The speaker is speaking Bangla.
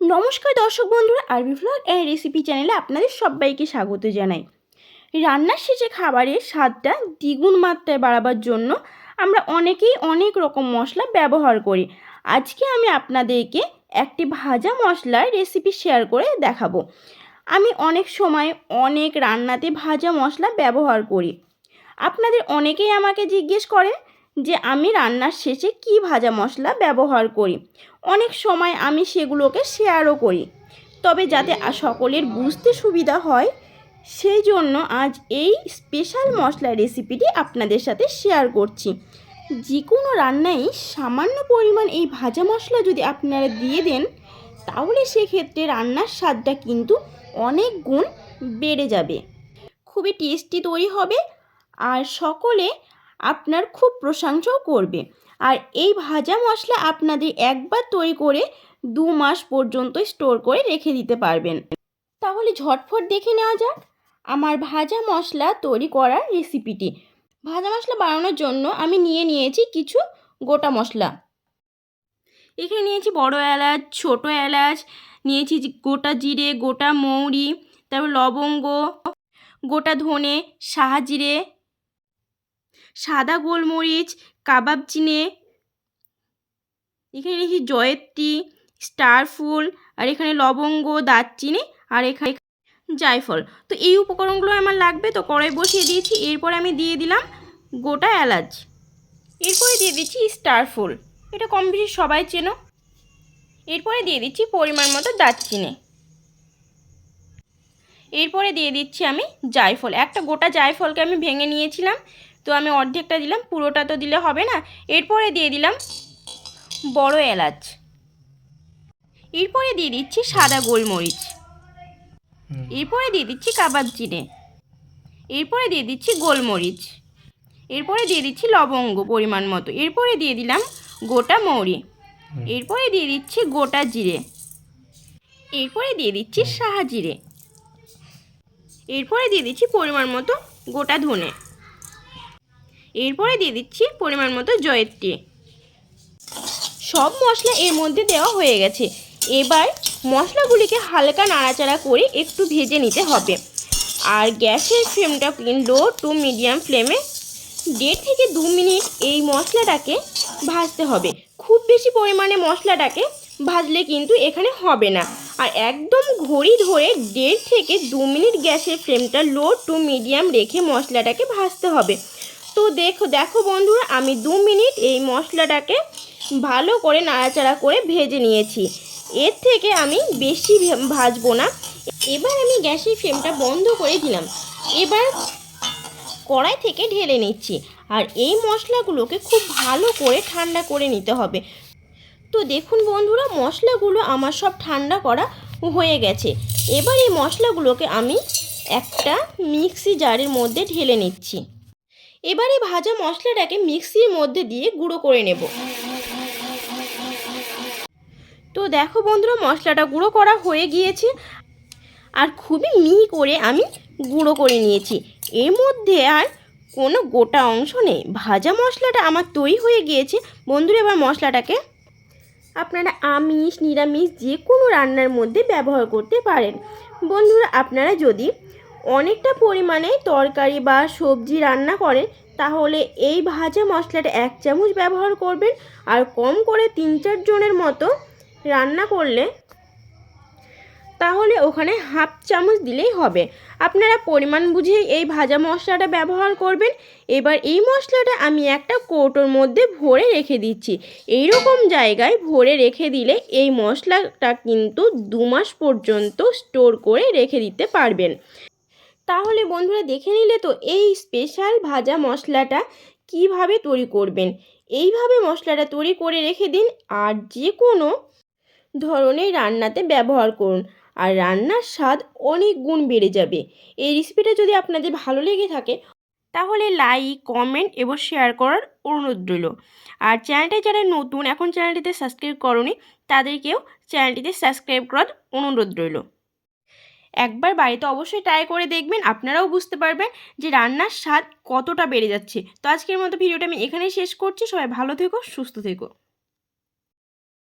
নমস্কার দর্শক বন্ধুরা, আরবি ভ্লগ অ্যান্ড রেসিপি চ্যানেলে আপনাদের সবাইকে স্বাগত জানাই। রান্নার শেষে খাবারের স্বাদটা দ্বিগুণ মাত্রায় বাড়াবার জন্য আমরা অনেকেই অনেক রকম মশলা ব্যবহার করি। আজকে আমি আপনাদেরকে একটি ভাজা মশলার রেসিপি শেয়ার করে দেখাবো। আমি অনেক সময় অনেক রান্নাতে ভাজা মশলা ব্যবহার করি। আপনাদের অনেকেই আমাকে জিজ্ঞেস করেন যে আমি রান্নার শেষে কি ভাজা মশলা ব্যবহার করি। অনেক সময় আমি সেগুলোকে শেয়ারও করি। তবে যাতে সকলের বুঝতে সুবিধা হয়, সেই জন্য আজ এই স্পেশাল মশলা রেসিপিটি আপনাদের সাথে শেয়ার করছি। যে কোনো রান্নায় সামান্য পরিমাণ এই ভাজা মশলা যদি আপনারা দিয়ে দেন, তাহলে সেক্ষেত্রে রান্নার স্বাদটা কিন্তু অনেক গুণ বেড়ে যাবে। খুবই টেস্টি তৈরি হবে। আর সকলে আপনার খুব প্রশংসাও করবে। আর এই ভাজা মশলা আপনাদের একবার তৈরি করে দু মাস পর্যন্ত স্টোর করে রেখে দিতে পারবেন। তাহলে ঝটফট দেখে নেওয়া যাক আমার ভাজা মশলা তৈরি করার রেসিপিটি। ভাজা মশলা বানানোর জন্য আমি নিয়ে নিয়েছি কিছু গোটা মশলা। এখানে নিয়েছি বড় এলাচ, ছোট এলাচ, নিয়েছি গোটা জিরে, গোটা মৌরি, তারপর লবঙ্গ, গোটা ধনে, সাহাজিরে সাদা গোলমরিচ, কাবাব চিনে, এখানে লিখি জয়ত্রী, স্টার ফুল, আর এখানে লবঙ্গ, দারচিনি, আর এখানে জায়ফল। তো এই উপকরণগুলো আমার লাগবে, তো কড়াই বসিয়ে দিয়েছি। এরপরে আমি দিয়ে দিলাম গোটা এলাচ। এরপরে দিয়ে দিচ্ছি স্টার ফুল। এটা কম বেশি সবাই চেনো। এরপরে দিয়ে দিচ্ছি পরিমাণ মতো দারচিনি। এরপরে দিয়ে দিচ্ছি আমি জায়ফল। একটা গোটা জায়ফলকে আমি ভেঙে নিয়েছিলাম। তো আমি অর্ধেকটা দিলাম পুরোটা তো দিলে হবে না। এরপরে দিয়ে দিলাম বড় এলাচ। এরপরে দিয়ে দিচ্ছি সাদা গোলমরিচ। এরপরে দিয়ে দিচ্ছি কাবাব চিনে। এরপরে দিয়ে দিচ্ছি গোলমরিচ। এরপরে দিয়ে দিচ্ছি লবঙ্গ পরিমাণ মতো। এরপরে দিয়ে দিলাম গোটা মৌরি। এরপরে দিয়ে দিচ্ছি গোটা জিরে। এরপরে দিয়ে দিচ্ছি সাহা জিরে। এরপরে দিয়ে দিচ্ছি পরিমাণ মতো গোটা ধনে। এরপরে দিয়ে দিচ্ছি পরিমাণ মতো জয়ত্রী সব মশলা এর মধ্যে দেওয়া হয়ে গেছে। এবার মশলাগুলিকে হালকা নাড়াচাড়া করে একটু ভেজে নিতে হবে। আর গ্যাসের ফ্লেমটা লো টু মিডিয়াম ফ্লেমে দেড় থেকে দু মিনিট এই মশলাটাকে ভাজতে হবে। খুব বেশি পরিমাণে মশলাটাকে ভাজলে কিন্তু এখানে হবে না। আর একদম ঘড়ি ধরে দেড় থেকে দু মিনিট গ্যাসের ফ্লেমটা লো টু মিডিয়াম রেখে মশলাটাকে ভাজতে হবে। তো দেখো দেখো বন্ধুরা, আমি দু মিনিট এই মশলাটাকে ভালো করে নাড়াচাড়া করে ভেজে নিয়েছি। এর থেকে আমি বেশি ভাজবো না। এবার আমি গ্যাসের ফ্লেমটা বন্ধ করে দিলাম। এবার কড়াই থেকে ঢেলে নিচ্ছি। আর এই মশলাগুলোকে খুব ভালো করে ঠান্ডা করে নিতে হবে। তো দেখুন বন্ধুরা, মশলাগুলো আমার সব ঠান্ডা করা হয়ে গেছে। এবার এই মশলাগুলোকে আমি একটা মিক্সি জারের মধ্যে ঢেলে নিচ্ছি। এবারে ভাজা মশলাটাকে মিক্সির মধ্যে দিয়ে গুঁড়ো করে নেব। তো দেখো বন্ধুরা, মশলাটা গুঁড়ো করা হয়ে গিয়েছে আর খুবই মিহি করে আমি গুঁড়ো করে নিয়েছি। এর মধ্যে আর কোনো গোটা অংশ নেই। ভাজা মশলাটা আমার তৈরি হয়ে গিয়েছে। বন্ধুরা, এবার মশলাটাকে আপনারা আমিষ, নিরামিষ যে কোনো রান্নার মধ্যে ব্যবহার করতে পারেন। বন্ধুরা, আপনারা যদি অনেকটা পরিমাণে তরকারি বা সবজি রান্না করেন, তাহলে এই ভাজা মশলাটা এক চামচ ব্যবহার করবেন আর কম করে তিন চার জনের মতো রান্না করলে তাহলে ওখানে হাফ চামচ দিলেই হবে। আপনারা পরিমাণ বুঝে এই ভাজা মশলাটা ব্যবহার করবেন। এবার এই মশলাটা আমি একটা কৌটোর মধ্যে ভরে রেখে দিচ্ছি। এই রকম জায়গায় ভরে রেখে দিলে এই মশলাটা কিন্তু দু মাস পর্যন্ত স্টোর করে রেখে দিতে পারবেন। তাহলে বন্ধুরা দেখে নিলে তো এই স্পেশাল ভাজা মশলাটা কীভাবে তৈরি করবেন? এইভাবে মশলাটা তৈরি করে রেখে দিন আর যে কোনো ধরনের রান্নাতে ব্যবহার করুন। আর রান্নার স্বাদ অনেক গুণ বেড়ে যাবে। এই রেসিপিটা যদি আপনাদের ভালো লেগে থাকে, তাহলে লাইক কমেন্ট এবং শেয়ার করার অনুরোধ রইল। আর চ্যানেলটা যারা নতুন, এখন চ্যানেলটিতে সাবস্ক্রাইব করনি, তাদেরকেও চ্যানেলটিতে সাবস্ক্রাইব করার অনুরোধ রইল। একবার বাড়িতে অবশ্যই ট্রাই করে দেখবেন, আপনারাও বুঝতে পারবেন যে রান্নার স্বাদ কতটা বেড়ে যাচ্ছে। তো আজকের মতো ভিডিওটা আমি এখানেই শেষ করছি। সবাই ভালো থেকো, সুস্থ থেকো।